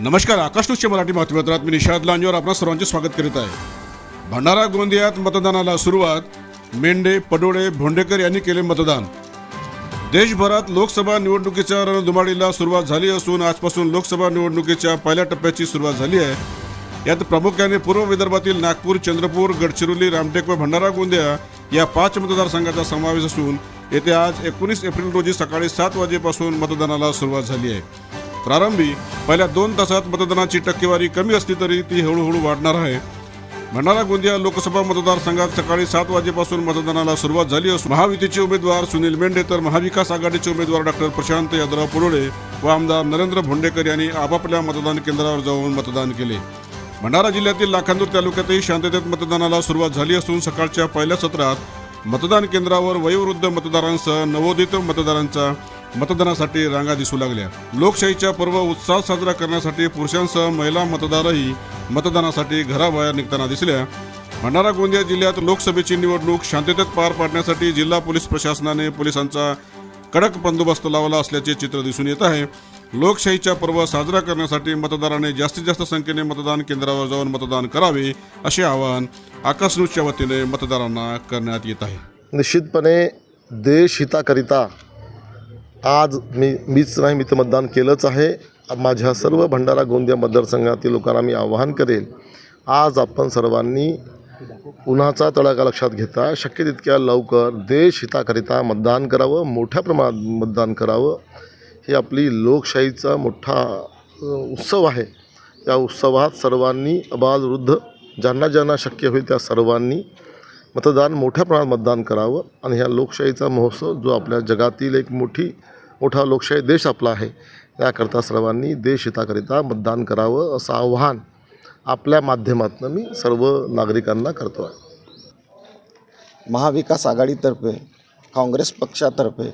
नमस्कार आकाश न्यूजच्या मराठी बातमीपत्रात मी निषाद लांजेवर आपणा सर्वांचे स्वागत करीत आहे. भंडारा गोंदियात मतदानाला सुरुवात मेंढे पडोळे भोंडेकर यांनी केले मतदान. देशभरात लोकसभा निवडणुकीच्या रणधुमाडीला सुरुवात झाली असून आजपासून लोकसभा निवडणुकीच्या पहिल्या टप्प्याची सुरुवात झाली आहे. यात प्रामुख्याने पूर्व विदर्भातील नागपूर चंद्रपूर गडचिरोली रामटेक व भंडारा गोंदिया या पाच मतदारसंघाचा समावेश असून येथे आज एकोणीस एप्रिल रोजी सकाळी सात वाजेपासून मतदानाला सुरुवात झाली आहे. प्रारंभी पहिल्या दोन तासात मतदानाची टक्केवारी कमी असली तरी ती हळूहळू वाढणार आहे. भंडारा गोंदिया लोकसभा मतदारसंघात सकाळी सात वाजेपासून मतदानाला सुरुवात झाली असून महायुतीचे उमेदवार सुनील मेंढे तर महाविकास आघाडीचे उमेदवार डॉक्टर प्रशांत यादराव पुरोळे व आमदार नरेंद्र भोंडेकर यांनी आपापल्या मतदान केंद्रावर जाऊन मतदान केले. भंडारा जिल्ह्यातील लाखांदूर तालुक्यातही शांततेत मतदानाला सुरुवात झाली असून सकाळच्या पहिल्या सत्रात मतदान केंद्रावर वयोवृद्ध मतदारांसह नवोदित मतदारांचा मतदानासाठी रांगा दिसू लागल्या. लोकशाहीच्या पर्व उत्साहात साजरा करण्यासाठी पुरुषांसह महिला मतदारही मतदानासाठी घराबाहेर निघताना दिसल्या. भंडारा गोंदिया जिल्ह्यात लोकसभेची निवडणूक शांततेत पार पाडण्यासाठी जिल्हा पोलीस प्रशासनाने पोलिसांचा कडक बंदोबस्त लावला असल्याचे चित्र दिसून येत आहे. लोकशाहीचा पर्व साजरा करण्यासाठी मतदारांनी जास्तीत जास्त संख्येने मतदान केंद्रावर जाऊन मतदान करावे असे आवाहन आकाश न्यूजच्या वतीने मतदारांना करण्यात येत आहे. निश्चितपणे देश हिताकरिता आज मी मीच नाही मी तर मतदान केलंच आहे. माझ्या सर्व भंडारा गोंदिया मतदारसंघातील लोकांना मी आवाहन करेल आज आपण सर्वांनी उन्हाचा तडाखा लक्षात घेता शक्य तितक्या लवकर देश हिताकरिता मतदान करावं मोठ्या प्रमाणात मतदान करावं. ही आपली लोकशाहीचा मोठा उत्सव आहे. या उत्सवात सर्वांनी अबालवृद्ध ज्यांना ज्यांना शक्य होईल त्या सर्वांनी मतदान मोठ्या प्रमाणात मतदान करावं आणि ह्या लोकशाहीचा महोत्सव जो आपल्या जगातील एक मोठी मोठा लोकशाही देश आपला आहे याकरता सर्वांनी देश हिताकरिता मतदान करावं असं आव्हान आपल्या माध्यमातून मी सर्व नागरिकांना करतो आहे. महाविकास आघाडीतर्फे काँग्रेस पक्षातर्फे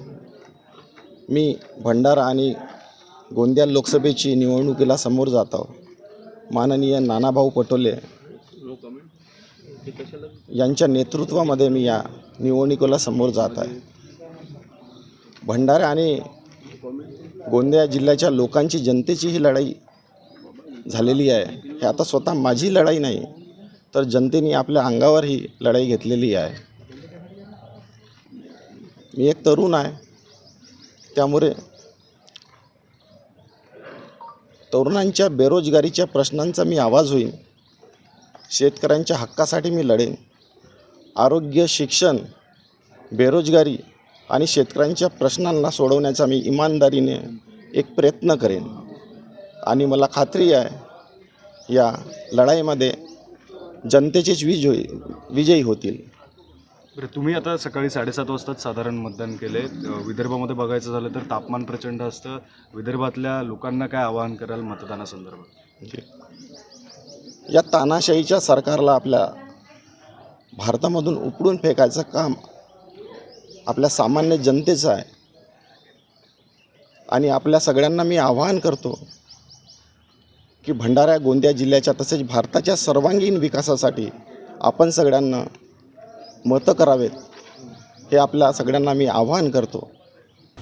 मी भंडारा आणि गोंदिया लोकसभेची निवडणुकीला समोर जात आहो. माननीय नानाभाऊ पटोले यांच्या नेतृत्वामध्ये मी या निवडणुकीला समोर जात आहे. भंडारा आणि गोंदिया जिल्ह्याच्या लोकांची जनतेची ही लढाई झालेली आहे. हे आता स्वतः माझी लढाई नाही तर जनतेने आपल्या अंगावर ही लढाई घेतलेली आहे. मी एक तरुण आहे. त्यामुळे तरुणांच्या बेरोजगारीच्या प्रश्नांचा मी आवाज होईन. शेतकऱ्यांच्या हक्कासाठी मी लढेन. आरोग्य शिक्षण बेरोजगारी आणि शेतकऱ्यांच्या प्रश्नांना सोडवण्याचा मी इमानदारीने एक प्रयत्न करेन. आणि मला खात्री आहे या लढाईमध्ये जनतेचेच विजय विजयी होतील. बरं तुम्ही आता सकाळी साडेसात वाजताच साधारण मतदान केले विदर्भामध्ये बघायचं झालं तर तापमान प्रचंड असतं. विदर्भातल्या लोकांना काय आवाहन कराल मतदानासंदर्भात? या तानाशाहीच्या सरकारला आपल्या भारतामधून उपडून फेकायचं काम आपल्या सामान्य जनतेचं आहे. आणि आपल्या सगळ्यांना मी आवाहन करतो की भंडारा गोंदिया जिल्ह्याच्या तसेच भारताच्या सर्वांगीण विकासासाठी आपण सगळ्यांना मतं करावेत हे आपल्या सगळ्यांना मी आवाहन करतो.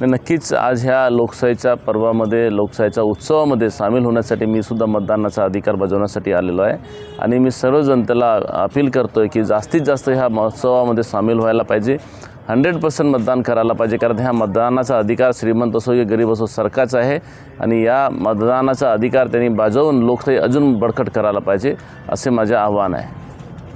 नक्कीच आज ह्या लोकशाहीच्या पर्वामध्ये लोकशाहीच्या उत्सवामध्ये सामील होण्यासाठी मी सुद्धा मतदानाचा अधिकार बजावण्यासाठी आलेलो आहे. आणि मी सर्व जनतेला अपील करतो आहे की जास्तीत जास्त ह्या महोत्सवामध्ये सामील व्हायला पाहिजे. हंड्रेड पर्सेंट मतदान करायला पाहिजे कारण ह्या मतदानाचा अधिकार श्रीमंत असो की गरीब असो सरकारचा आहे. आणि या मतदानाचा अधिकार त्यांनी बजावून लोकशाही अजून बळकट करायला पाहिजे असे माझे आव्हान आहे.